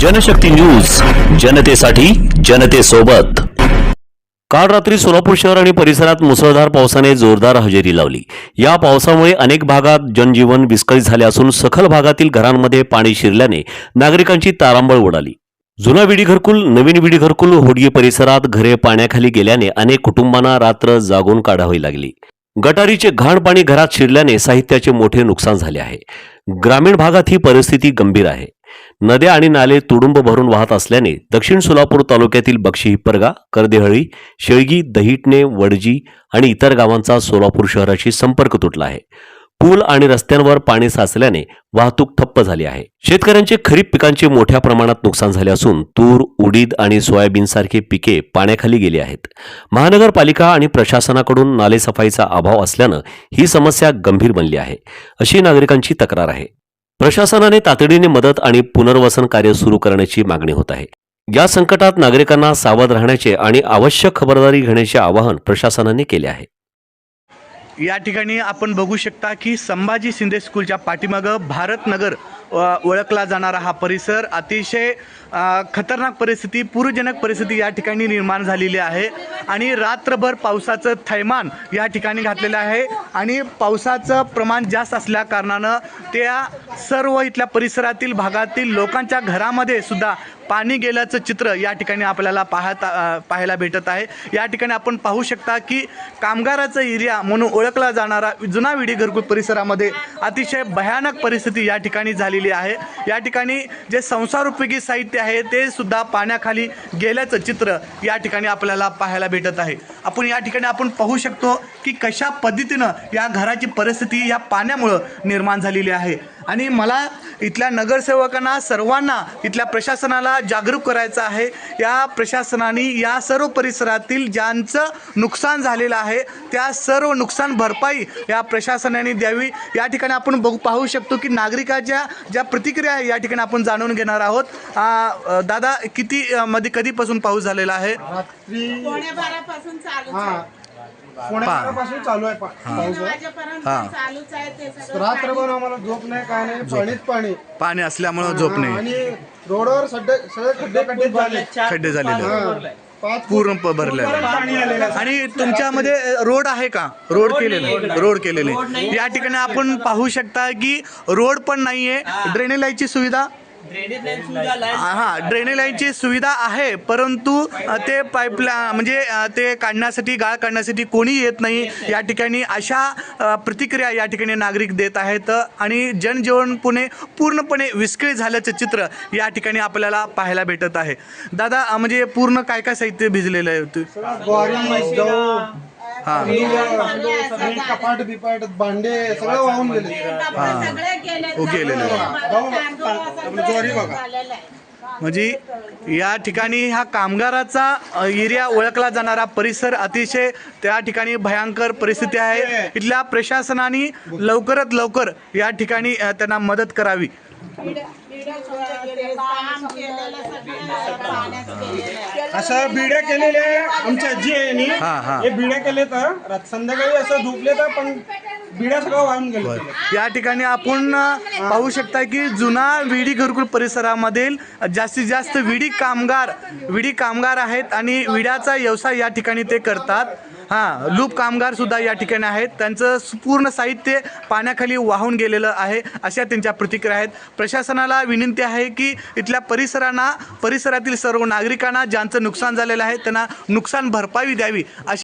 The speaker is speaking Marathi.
जनशक्ती न्यूज जनतेसाठी जनतेसोबत. काल रात्री सोलापूर शहर आणि परिसरात मुसळधार पावसाने जोरदार हजेरी लावली. या पावसामुळे अनेक भागात जनजीवन विस्कळीत झाले असून सखल भागातील घरांमध्ये पाणी शिरल्याने नागरिकांची तारांबळ उडाली. जुना विडी घरकुल नवीन विडी घरकुल होडगी परिसरात घरे पाण्याखाली गेल्याने अनेक कुटुंबांना रात्र जागून काढावी लागली. गटारीचे घाण पाणी घरात शिरल्याने साहित्याचे मोठे नुकसान झाले आहे. ग्रामीण भागात ही परिस्थिती गंभीर आहे. नद्या आणि नाले तुडुंब भरून वाहत असल्याने दक्षिण सोलापूर तालुक्यातील बक्षी हिप्परगा करदेहळी शेळगी दहिटणे वडजी आणि इतर गावांचा सोलापूर शहराशी संपर्क तुटला आहे. पूल आणि रस्त्यांवर पाणी साचल्याने वाहतूक ठप्प झाली आहे. शेतकऱ्यांचे खरीप पिकांचे मोठ्या प्रमाणात नुकसान झाले असून तूर उडीद आणि सोयाबीन सारखे पिके पाण्याखाली गेली आहेत. महानगरपालिका आणि प्रशासनाकडून नालेसफाईचा अभाव असल्यानं ही समस्या गंभीर बनली आहे. अशी नागरिकांची तक्रार आहे. प्रशासनाने तातडीने मदत आणि पुनर्वसन कार्य सुरू करण्याची मागणी होत आहे. या संकटात नागरिकांना सावध राहण्याचे आणि आवश्यक खबरदारी घेण्याचे आवाहन प्रशासनाने केले आहे. या ठिकाणी आपण बघू शकता की संभाजी शिंदे स्कूलच्या पाठीमागं भारतनगर ओळखला जाणारा हा परिसर अतिशय खतरनाक परिस्थिती पूरजनक परिस्थिती या ठिकाणी निर्माण झालेली आहे. आणि रात्रभर पावसाचं थैमान या ठिकाणी घातलेलं आहे. आणि पावसाचं प्रमाण जास्त असल्या कारणानं त्या सर्व इथल्या परिसरातील भागातील लोकांच्या घरामध्ये सुद्धा पाणी गेल्याचं चित्र या ठिकाणी आपल्याला पाहता पाहायला भेटत आहे. या ठिकाणी आपण पाहू शकता की कामगाराचा एरिया म्हणून ओळखला जाणारा जुना विडी घरकुल परिसरामध्ये अतिशय भयानक परिस्थिती या ठिकाणी झालेली आहे. या ठिकाणी जे संसारोपयोगी साहित्य आहे ते सुद्धा पाण्याखाली गेल्याचं चित्र या ठिकाणी आपल्याला पाहायला भेटत आहे. आपण या ठिकाणी आपण पाहू शकतो की कशा पद्धतीनं या घराची परिस्थिती या पाण्यामुळं निर्माण झालेली आहे. आणि मला इथल्या नगरसेवकांना सर्वांना इथल्या प्रशासनाला जागरूक करायचं आहे. या प्रशासनाने या सर्व परिसरातील ज्यांचं नुकसान झालेलं आहे त्या सर्व नुकसान भरपाई या प्रशासनाने द्यावी. या ठिकाणी आपण बघू पाहू शकतो की नागरिकाच्या ज्या प्रतिक्रिया आहे या ठिकाणी आपण जाणून घेणार आहोत. दादा किती मध्ये कधीपासून पाऊस झालेला आहे. हा चालू आहे पा- पाऊस हा. चालूच आहे ते सगळं रात्रभर आम्हाला झोप नाही काय नाही पाणीच पाणी. पाणी असल्यामुळं झोप हा, नाही. आणि रोडवर सड्डे सगळे खड्डे खड्डे झाले. खड्डे झालेले. हा. पाच पूर्ण प- भरलेलं. आहे. आणि तुमच्यामध्ये रोड आहे का? रोड केलेले. रोड केलेले. या ठिकाणी आपण पाहू शकता की रोड पण नाहीये. ड्रेनेज लाईनची सुविधा हा ड्रेनेज लाईनची सुविधा आहे परंतु ते पाईपला म्हणजे ते काढण्यासाठी गाळ काढण्यासाठी कोणी येत नाही. या ठिकाणी अशा प्रतिक्रिया या ठिकाणी नागरिक देत आहेत आणि जनजीवन पुणे पूर्णपणे विस्कळीत झाल्याचं चित्र या ठिकाणी आपल्याला पाहायला भेटत आहे. दादा म्हणजे पूर्ण काय काय साहित्य भिजलेलं आहे? हा. सगळी कपाट बिपाट भांडे सगळं वाहून गेले. हो, गेलेले. ज्वारी बघा. म्हणजे या ठिकाणी हा कामगाराचा एरिया ओळखला जाणारा परिसर अतिशय त्या ठिकाणी भयंकर परिस्थिती आहे. इथल्या प्रशासनाने लवकरात लवकर या ठिकाणी त्यांना मदत करावी. केलेलं. असं बिड्या केलेल्या आहे आमच्या आजी आहे नी बिड्या केले तर रात- संध्याकाळी असं धुपले तर पण बिड्या सगळं वाहून या ठिकाणी आपण पाहू शकता की जुना विडी घरकुल परिसरामधील जास्तीत जास्त विडी कामगार विडी कामगार आहेत आणि विड्याचा व्यवसाय या ठिकाणी ते करतात. हां लूप कामगार सुद्धा या ठिकाणी आहेत. त्यांचं पूर्ण साहित्य पाण्याखाली वाहून गेलेलं आहे अशा त्यांच्या प्रतिक्रिया आहेत. प्रशासनाला विनंती आहे की इथल्या परिसरांना परिसरातील सर्व नागरिकांना ज्यांचं नुकसान झालेलं आहे त्यांना नुकसान भरपाई द्यावी अशी